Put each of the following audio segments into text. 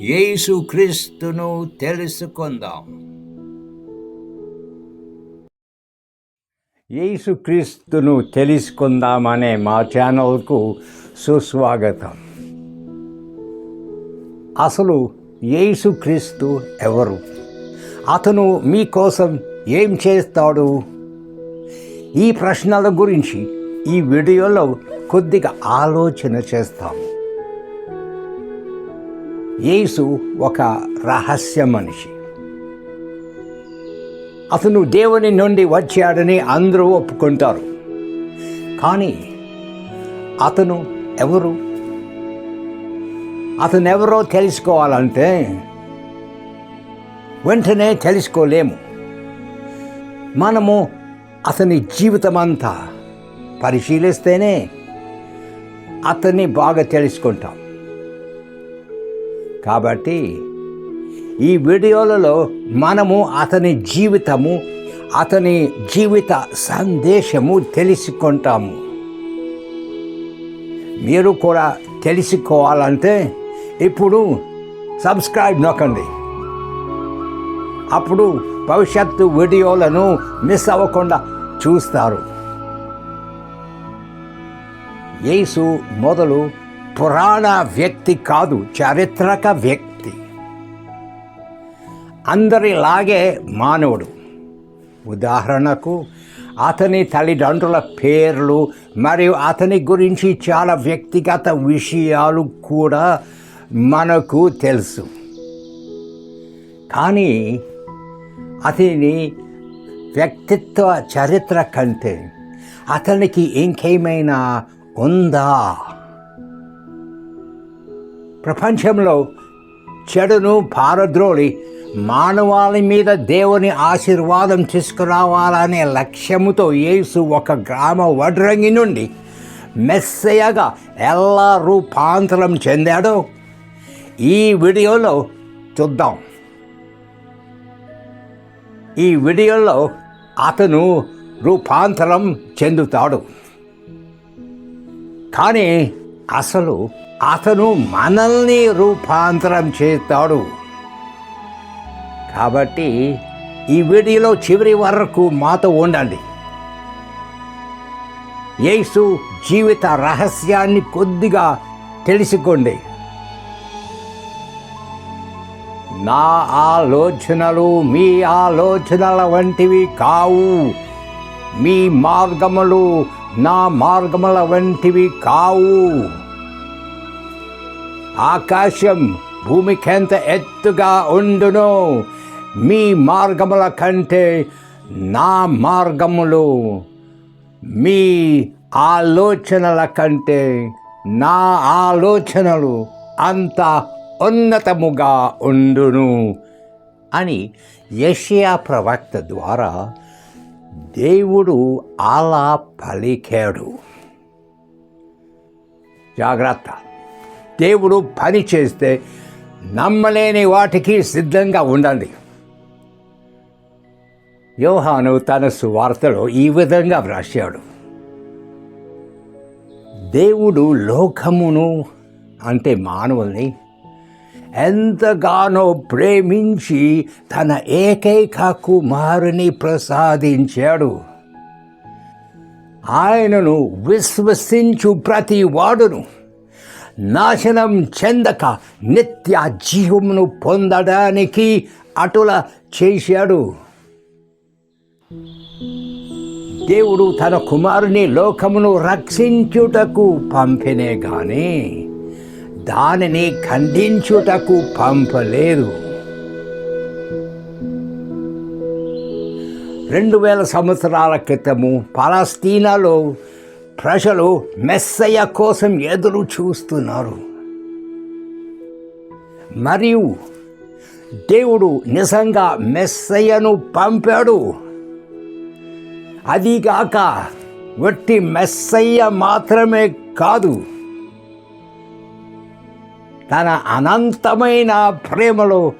యేసు క్రీస్తును తెలుసుకుందాం. యేసుక్రీస్తును తెలుసుకుందామనే మా ఛానల్కు సుస్వాగతం. అసలు యేసుక్రీస్తు ఎవరు? అతను మీకోసం ఏం చేస్తాడు? ఈ ప్రశ్నల గురించి ఈ వీడియోలో కొద్దిగా ఆలోచన చేస్తాం. యేసు ఒక రహస్య మనిషి. అతను దేవుని నుండి వచ్చాడని అందరూ ఒప్పుకుంటారు. కానీ అతను ఎవరు? అతను ఎవరో తెలుసుకోవాలంటే వెంటనే తెలుసుకోలేము. మనము అతని జీవితం అంతా పరిశీలిస్తేనే అతన్ని బాగా తెలుసుకుంటాం. కాబట్టి ఈ వీడియోలలో మనము అతని జీవితము అతని జీవిత సందేశము తెలుసుకుంటాము. మీరు కూడా తెలుసుకోవాలంటే ఇప్పుడు సబ్స్క్రైబ్ నొక్కండి. అప్పుడు భవిష్యత్తు వీడియోలను మిస్ అవ్వకుండా చూస్తారు. యేసు మొదలు పురాణ వ్యక్తి కాదు చారిత్రక వ్యక్తి. అందరిలాగే మానవుడు. ఉదాహరణకు అతని తల్లిదండ్రుల పేర్లు మరియు అతని గురించి చాలా వ్యక్తిగత విషయాలు కూడా మనకు తెలుసు. కానీ అతని వ్యక్తిత్వ చరిత్ర కంటే అతనికి ఇంకేమైనా ఉందా? ప్రపంచంలో చెడును పారద్రోలి మానవాళి మీద దేవుని ఆశీర్వాదం తీసుకురావాలనే లక్ష్యముతో యేసు ఒక గ్రామ వడ్రంగి నుండి మెస్సయగా ఎలా రూపాంతరం చెందాడో ఈ వీడియోలో చూద్దాం. ఈ వీడియోలో అతను రూపాంతరం చెందుతాడు. కానీ అసలు అతను మనల్ని రూపాంతరం చేస్తాడు. కాబట్టి ఈ వీడియోలో చివరి వరకు మాతో ఉండండి. యేసు జీవిత రహస్యాన్ని కొద్దిగా తెలుసుకోండి. నా ఆలోచనలు మీ ఆలోచనల వంటివి కావు. మీ మార్గములు నా మార్గముల వంటివి కావు. ఆకాశం భూమికెంత ఎత్తుగా ఉండును మీ మార్గముల కంటే నా మార్గములు మీ ఆలోచనల కంటే నా ఆలోచనలు అంత ఉన్నతముగా ఉండును అని యషియా ప్రవక్త ద్వారా దేవుడు అలా పలికాడు జాగ్రత్త. దేవుడు పని చేస్తే నమ్మలేని వాటికి సిద్ధంగా ఉండండి. యోహాను తన సువార్తలో ఈ విధంగా వ్రాశాడు. దేవుడు లోకమును అంటే మానవుల్ని ఎంతగానో ప్రేమించి తన ఏకైక కుమారుని ప్రసాదించాడు. ఆయనను విశ్వసించు ప్రతి వాడును. నాశనం చెందక నిత్య జీవమును పొందడానికి అటుల చేశాడు. దేవుడు తన కుమారుని లోకమును రక్షించుటకు పంపినే గాని దానిని ఖండించుటకు పంపలేదు. రెండు వేల సంవత్సరాల క్రితము పాలస్తీనాలో ప్రజలు మెస్సయ్య కోసం ఎదురు చూస్తున్నారు. మరియు దేవుడు నిజంగా మెస్సయ్యను పంపాడు. అదిగాక వట్టి మెస్సయ్య మాత్రమే కాదు తన అనంతమైన ప్రేమలో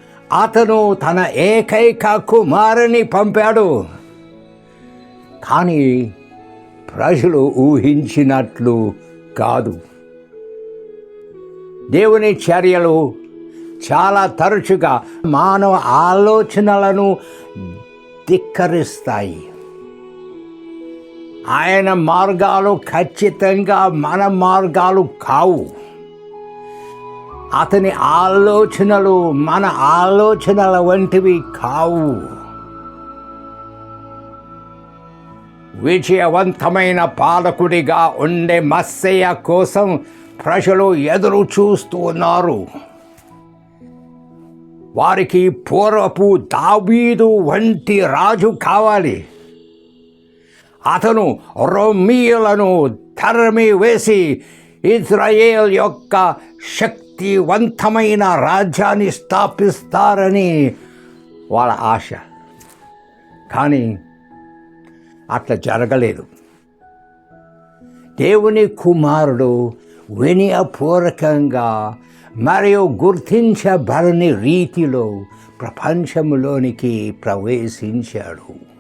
అతను తన ఏకైక కుమారుని పంపాడు. కానీ ప్రజలు ఊహించినట్లు కాదు. దేవుని చర్యలు చాలా తరచుగా మానవ ఆలోచనలను ధిక్కరిస్తాయి. ఆయన మార్గాలు ఖచ్చితంగా మన మార్గాలు కావు. అతని ఆలోచనలు మన ఆలోచనల వంటివి కావు. విజయవంతమైన పాలకుడిగా ఉండే మత్స్య కోసం ప్రజలు ఎదురు చూస్తున్నారు. వారికి పూర్వపు దావీదు వంటి రాజు కావాలి. అతను రొమ్మీయులను తరమి వేసి ఇజ్రాయేల్ యొక్క శక్తివంతమైన రాజ్యాన్ని స్థాపిస్తారని వాళ్ళ ఆశ. కానీ అట్లా జరగలేదు. దేవుని కుమారుడు వినయపూర్వకంగా మరియు గుర్తించబడని రీతిలో ప్రపంచంలోనికి ప్రవేశించాడు.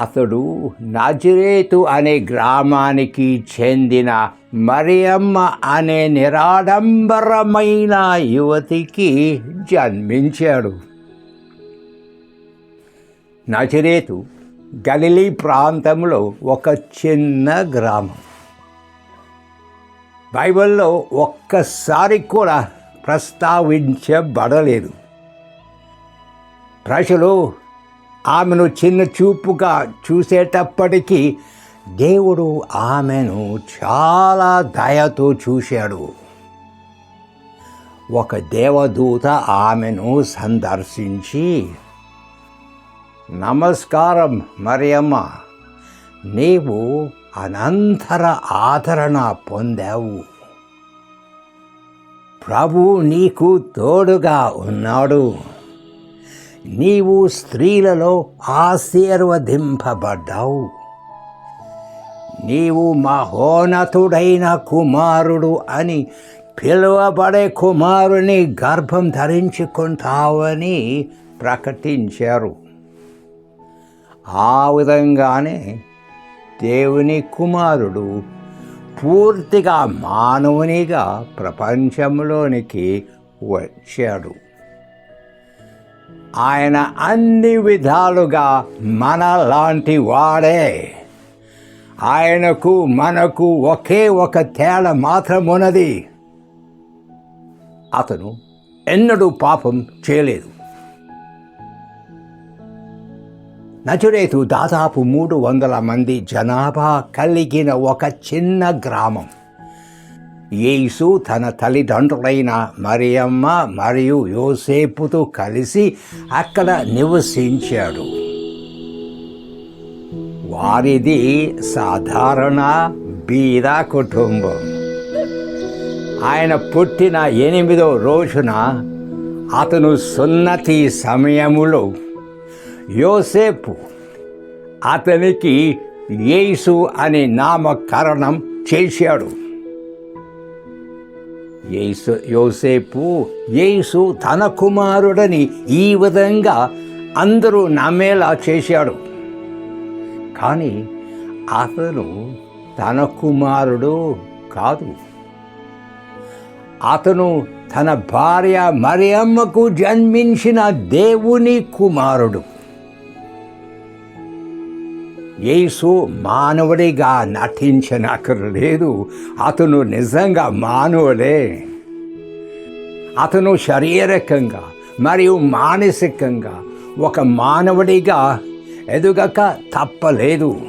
అతడు నజరేతు అనే గ్రామానికి చెందిన మరియమ్మ అనే నిరాడంబరమైన యువతికి జన్మించాడు. నజరేతు గలిలీ ప్రాంతంలో ఒక చిన్న గ్రామం. బైబిల్లో ఒక్కసారి కూడా ప్రస్తావించబడలేదు. ప్రజలు ఆమెను చిన్న చూపుగా చూసేటప్పటికీ దేవుడు ఆమెను చాలా దయతో చూశాడు. ఒక దేవదూత ఆమెను సందర్శించి నమస్కారం మరియమ్మ. నీవు అనంతర ఆదరణ పొందావు. ప్రభు నీకు తోడుగా ఉన్నాడు. నీవు స్త్రీలలో ఆశీర్వదింపబడ్డావు. నీవు మహోన్నతుడైన కుమారుడు అని పిలువబడే కుమారుని గర్భం ధరించుకుంటావని ప్రకటించారు. ఆ విధంగానే దేవుని కుమారుడు పూర్తిగా మానవునిగా ప్రపంచంలోనికి వచ్చాడు. ఆయన అన్ని విధాలుగా మనలాంటి వాడే. ఆయనకు మనకు ఒకే ఒక తేడా మాత్రమున్నది. అతను ఎన్నడూ పాపం చేయలేదు. నజరేతు దాదాపు మూడు వందల మంది జనాభా కలిగిన ఒక చిన్న గ్రామం. యేసు తన తల్లిదండ్రులైన మరియమ్మ మరియు యోసేపుతో కలిసి అక్కడ నివసించాడు. వారిది సాధారణ బీద కుటుంబం. ఆయన పుట్టిన ఎనిమిదో రోజున అతను సున్నతి సమయములో యోసేపు అతనికి యేసు అనే నామకరణం చేశాడు. యేసు యోసేపు యేసు తన కుమారుడని ఈ విధంగా అందరూ నమ్మేలా చేశాడు. కానీ అతను తన కుమారుడు కాదు. అతను తన భార్య మరియమ్మకు జన్మించిన దేవుని కుమారుడు. యేసు మానవుడిగా నటించనక్కర్లేదు. అతను నిజంగా మానవుడే. అతను శారీరకంగా మరియు మానసికంగా ఒక మానవుడిగా ఎదుగక తప్పలేదు.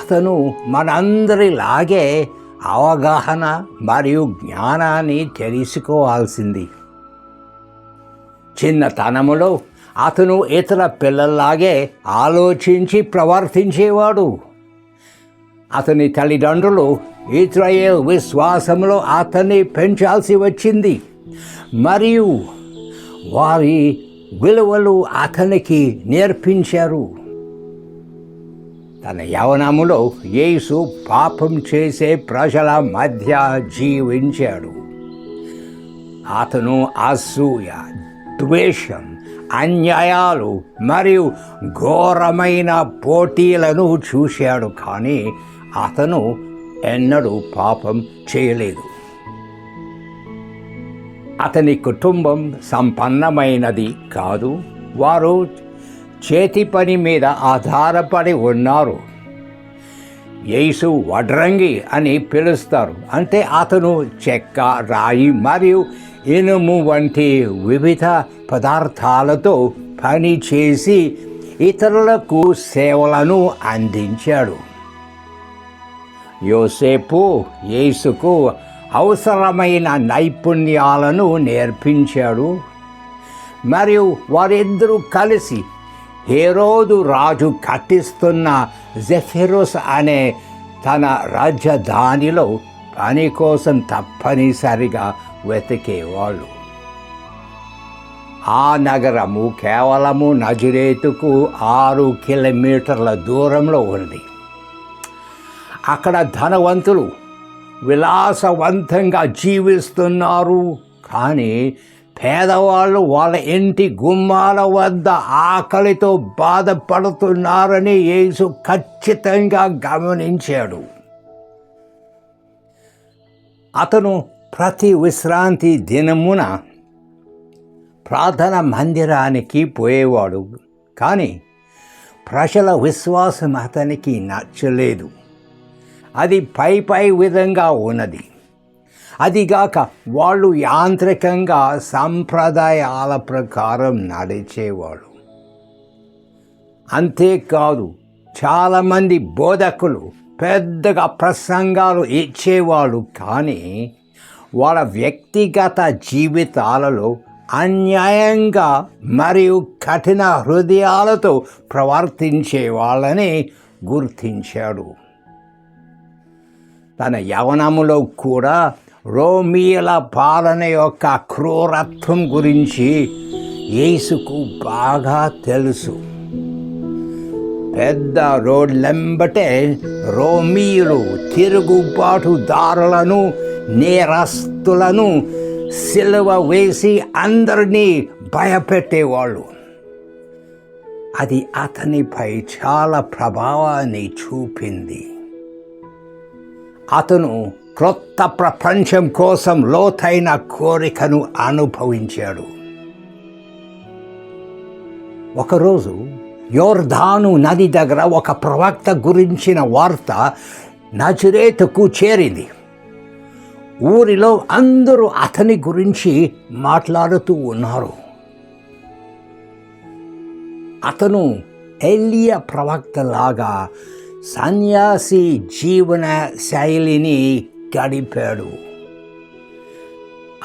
అతను మనందరిలాగే అవగాహన మరియు జ్ఞానాన్ని తెలుసుకోవాల్సింది. చిన్నతనములో అతను ఇతర పిల్లల్లాగే ఆలోచించి ప్రవర్తించేవాడు. అతని తల్లిదండ్రులు ఇజ్రాయేల్ విశ్వాసంలో అతన్ని పెంచాల్సి వచ్చింది. మరియు వారి విలువలు అతనికి నేర్పించారు. తన యవనములో యేసు పాపం చేసే ప్రజల మధ్య జీవించాడు. అతను అసూయ ద్వేషం అన్యాయాలు మరియు ఘోరమైన పోటీలను చూశాడు కానీ అతను ఎన్నడూ పాపం చేయలేదు. అతని కుటుంబం సంపన్నమైనది కాదు. వారు చేతి పని మీద ఆధారపడి ఉన్నారు. యేసు వడ్రంగి అని పిలుస్తారు. అంటే అతను చెక్క రాయి మరియు ఇనుము వంటి వివిధ పదార్థాలతో పని చేసి ఇతరులకు సేవలను అందించాడు. యోసేపు యేసుకు అవసరమైన నైపుణ్యాలను నేర్పించాడు. మరియు వారిద్దరూ కలిసి హేరోదు రాజు కట్టిస్తున్న జెఫెరోస్ అనే తన రాజధానిలో పని కోసం తప్పనిసరిగా వెతికేవాళ్ళు ఆ నగరము కేవలము నజరేతుకు ఆరు కిలోమీటర్ల దూరంలో ఉంది అక్కడ ధనవంతులు విలాసవంతంగా జీవిస్తున్నారు. కానీ పేదవాళ్ళు వాళ్ళ ఇంటి గుమ్మాల వద్ద ఆకలితో బాధపడుతున్నారని యేసు ఖచ్చితంగా గమనించాడు. అతను ప్రతి విశ్రాంతి దినమున ప్రార్థన మందిరానికి పోయేవాడు కానీ ప్రజల విశ్వాసం అతనికి నచ్చలేదు. అది పై పై విధంగా ఉన్నది. అదిగాక వాళ్ళు యాంత్రికంగా సంప్రదాయాల ప్రకారం నడిచేవాడు. అంతేకాదు చాలామంది బోధకులు పెద్దగా ప్రసంగాలు ఇచ్చేవాళ్ళు కానీ వాళ్ళ వ్యక్తిగత జీవితాలలో అన్యాయంగా మరియు కఠిన హృదయాలతో ప్రవర్తించే వాళ్ళని గుర్తించాడు. తన యవనములో కూడా రోమియల పాలన యొక్క క్రూరత్వం గురించి యేసుకు బాగా తెలుసు. పెద్ద రోడ్లెంబటే రోమీయులు తిరుగుబాటుదారులను నేరస్తులను సిలువ వేసి అందరినీ భయపెట్టేవాళ్ళు. అది అతనిపై చాలా ప్రభావాన్ని చూపింది. అతను క్రొత్త ప్రపంచం కోసం లోతైన కోరికను అనుభవించాడు. ఒకరోజు యోర్ధాను నది దగ్గర ఒక ప్రవక్త గురించిన వార్త నజరేతుకు చేరింది. ఊరిలో అందరూ అతని గురించి మాట్లాడుతూ ఉన్నారు. అతను ఎలియ ప్రవక్తలాగా సన్యాసి జీవన శైలిని గడిపాడు.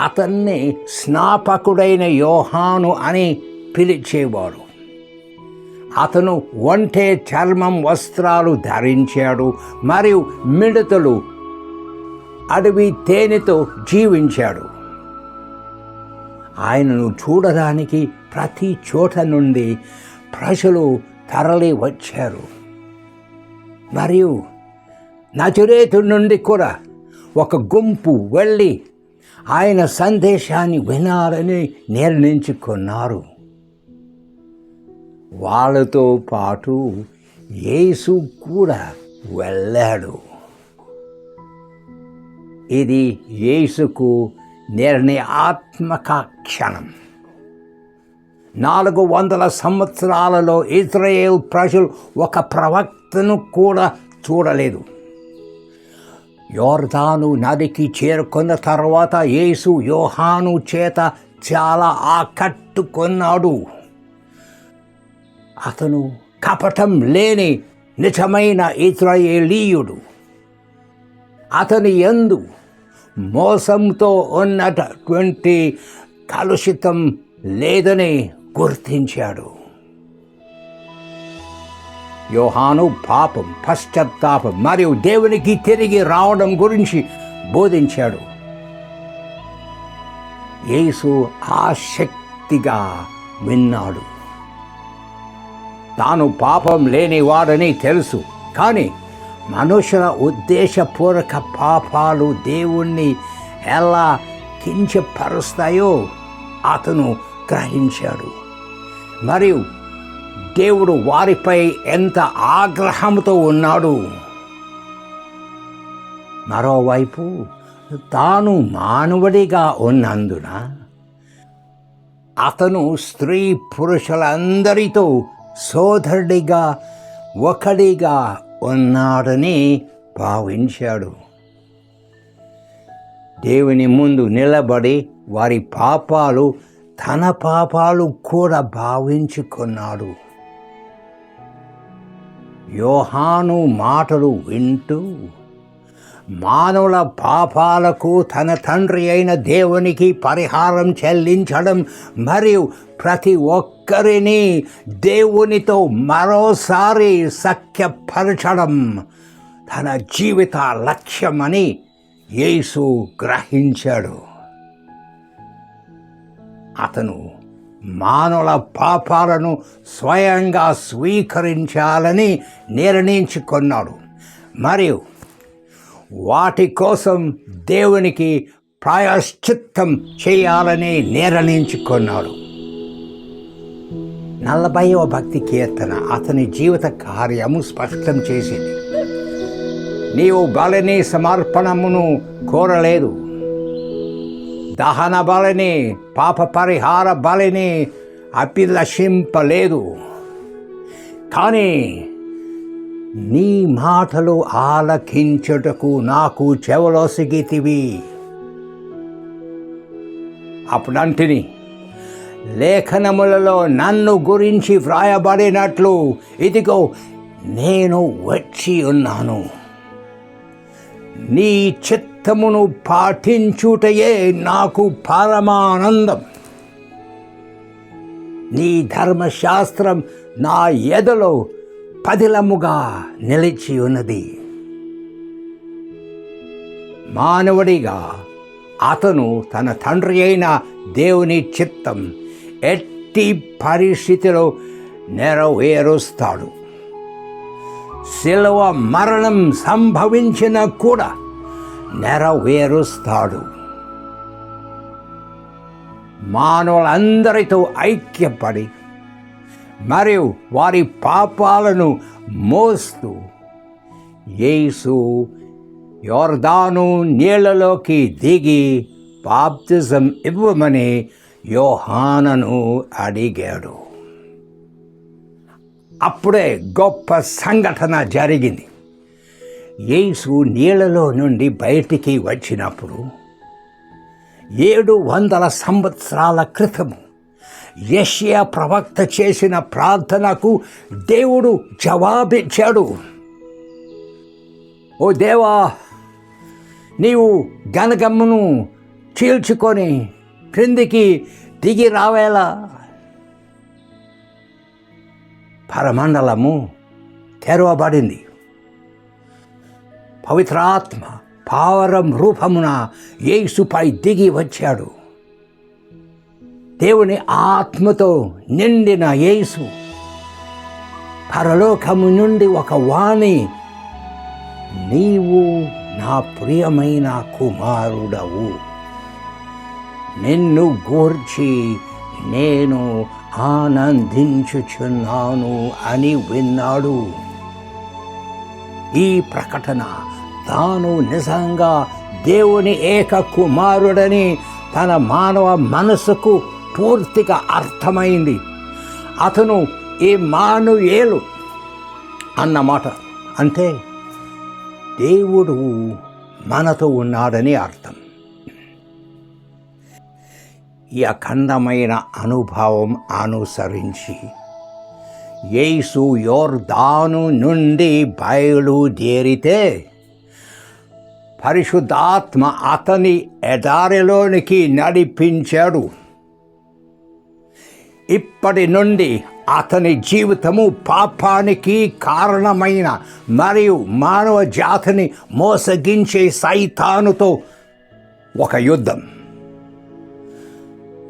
అతన్ని స్నాపకుడైన యోహాను అని పిలిచేవాడు. అతను ఒంటే చర్మం వస్త్రాలు ధరించాడు మరియు మిడతలు అడవి తేనెతో జీవించాడు. ఆయనను చూడడానికి ప్రతి చోట నుండి ప్రజలు తరలి వచ్చారు. మరియు నచురేతు నుండి కూడా ఒక గుంపు వెళ్ళి ఆయన సందేశాన్ని వినాలని నిర్ణయించుకున్నారు. వాళ్ళతో పాటు యేసు కూడా వెళ్ళాడు. ఇది యేసుకు నిర్ణయాత్మక క్షణం నాలుగు వందల సంవత్సరాలలో ఇజ్రాయేల్ ప్రజలు ఒక ప్రవక్తను కూడా చూడలేదు. యోర్దాను నదికి చేరుకున్న తర్వాత యేసు యోహాను చేత చాలా ఆకట్టుకున్నాడు. అతను కపటం లేని నిజమైన ఇజ్రాయేలీయుడు. అతని ఎందు మోసంతో ఉన్నటువంటి కలుషితం లేదని గుర్తించాడు. యోహాను పాపం పశ్చాత్తాపం మరియు దేవునికి తిరిగి రావడం గురించి బోధించాడు. యేసు ఆసక్తిగా విన్నాడు. తాను పాపం లేనివాడని తెలుసు కానీ మనుషుల ఉద్దేశపూర్వక పాపాలు దేవుణ్ణి ఎలా కించపరుస్తాయో అతను గ్రహించాడు. మరియు దేవుడు వారిపై ఎంత ఆగ్రహంతో ఉన్నాడు. మరోవైపు తాను మానవుడిగా ఉన్నందున అతను స్త్రీ పురుషులందరితో సోదరుడిగా ఒకడిగా ఉన్నాడని భావించాడు. దేవుని ముందు నిలబడి వారి పాపాలు తన పాపాలు కూడా భావించుకున్నాడు. యోహాను మాటలు వింటూ మానవుల పాపాలకు తన తండ్రి అయిన దేవునికి పరిహారం చెల్లించడం మరియు ప్రతి ఒక్క ఒక్కరిని దేవునితో మరోసారి సఖ్యపరచడం తన జీవిత లక్ష్యమని యేసు గ్రహించాడు. అతను మానవుల పాపాలను స్వయంగా స్వీకరించాలని నిర్ణయించుకున్నాడు. మరియు వాటి కోసం దేవునికి ప్రాయశ్చిత్తం చేయాలని నిర్ణయించుకున్నాడు. నలభైవ భక్తి కీర్తన అతని జీవిత కార్యము స్పష్టం చేసింది. నీవు బలిని సమర్పణమును కోరలేదు. దహన బలిని పాప పరిహార బలిని అభిలషింపలేదు. కానీ నీ మాటలు ఆలకించుటకు నాకు చెవలొసిగితివి అప్పుడంటిని లేఖనములలో నన్ను గురించి వ్రాయబడినట్లు. ఇదిగో నేను వచ్చి ఉన్నాను. నీ చిత్తమును పాటించుటయే నాకు పరమానందం. నీ ధర్మశాస్త్రం నా ఎదలో పదిలముగా నిలిచి ఉన్నది. మానవుడిగా అతను తన తండ్రి అయిన దేవుని చిత్తం ఎట్టి పరిస్థితిలో నెరవేరుస్తాడు. శిలవ మరణం సంభవించిన కూడా నెరవేరుస్తాడు. మానవులందరితో ఐక్యపడి మరియు వారి పాపాలను మోస్తూ యేసు యోర్దాను నీళ్ళలోకి దిగి బాప్తిజం ఇవ్వమని యోహానను అడిగాడు. అప్పుడే గొప్ప సంఘటన జరిగింది. యేసు నీళ్ళలో నుండి బయటికి వచ్చినప్పుడు ఏడు వందల సంవత్సరాల క్రితము యషియా ప్రవక్త చేసిన ప్రార్థనకు దేవుడు జవాబిచ్చాడు. ఓ దేవా నీవు గనగమ్మను చీల్చుకొని క్రిందికి దిగి రావేలా? పరమండలము తెరవబడింది. పవిత్రాత్మ పావరం రూపమున యేసుపై దిగి వచ్చాడు. దేవుని ఆత్మతో నిండిన యేసు పరలోకము నుండి ఒక వాణి నీవు నా ప్రియమైన కుమారుడవు. నిన్ను గూర్చి నేను ఆనందించుచున్నాను అని విన్నాడు. ఈ ప్రకటన తాను నిజంగా దేవుని ఏక కుమారుడని తన మానవ మనసుకు పూర్తిగా అర్థమైంది. అతను ఈ మానుయేలు అన్నమాట. అంటే దేవుడు మనతో ఉన్నాడని అర్థం. ఈ అఖండమైన అనుభవం అనుసరించి యేసు యోర్దాను నుండి బయలుదేరితే పరిశుద్ధాత్మ అతని ఎదారిలోనికి నడిపించాడు. ఇప్పటి నుండి అతని జీవితము పాపానికి కారణమైన మరియు మానవ జాతిని మోసగించే సైతానుతో ఒక యుద్ధం.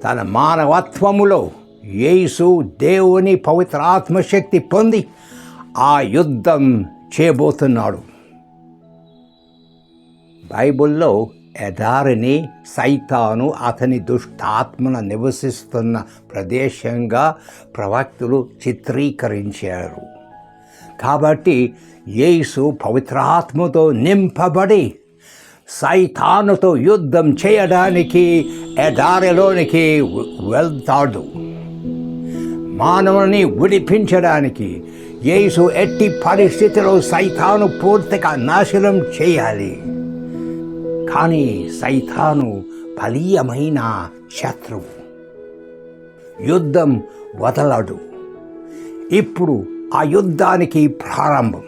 తన మానవత్వములో యేసు దేవుని పవిత్ర ఆత్మశక్తి పొంది ఆ యుద్ధం చేయబోతున్నాడు. బైబిల్లో ఎడారిని సైతాను అతని దుష్టాత్మన నివసిస్తున్న ప్రదేశంగా ప్రవక్తులు చిత్రీకరించారు. కాబట్టి యేసు పవిత్రాత్మతో నింపబడి సైతానుతో యుద్ధం చేయడానికి ఎడారిలోనికి వెళ్తాడు. మానవుని విడిపించడానికి యేసు ఎట్టి పరిస్థితిలో సైతాను పూర్తిగా నాశనం చేయాలి. కానీ సైతాను బలీయమైన శత్రువు. యుద్ధం వదలడు. ఇప్పుడు ఆ యుద్ధానికి ప్రారంభం.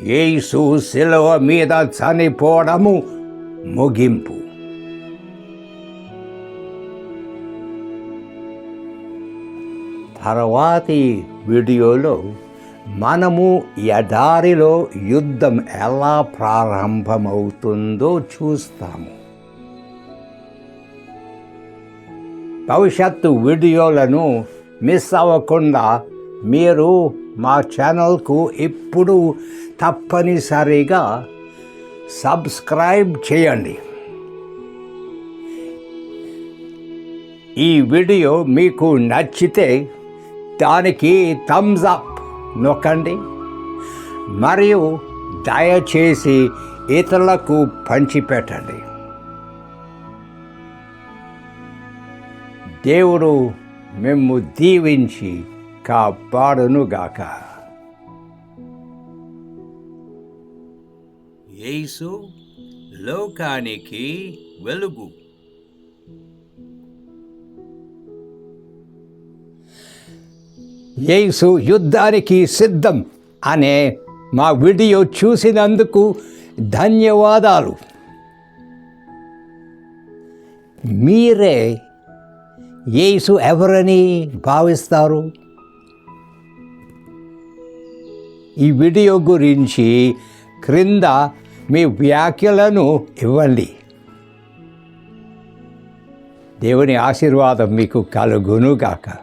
యేసు శిలువ మీద చనిపోవడము ముగింపు. తర్వాతి వీడియోలో మనము ఎడారిలో యుద్ధం ఎలా ప్రారంభమవుతుందో చూస్తాము. భవిష్యత్తు వీడియోలను మిస్ అవ్వకుండా మీరు మా ఛానల్కు ఇప్పుడు తప్పనిసరిగా సబ్స్క్రైబ్ చేయండి. ఈ వీడియో మీకు నచ్చితే దానికి థమ్స్ అప్ నొక్కండి. మరియు దయచేసి ఇతరులకు పంచిపెట్టండి. దేవుడు మేము దీవించి కాపాడునుగాక. యేసు లోకానికి వెలుగు. యేసు యుద్ధానికి సిద్ధం అనే మా వీడియో చూసినందుకు ధన్యవాదాలు. మీరే యేసు ఎవరని భావిస్తారు? ఈ వీడియో గురించి క్రింద మీ వ్యాఖ్యలను ఇవ్వండి. దేవుని ఆశీర్వాదం మీకు కలుగునుగాక.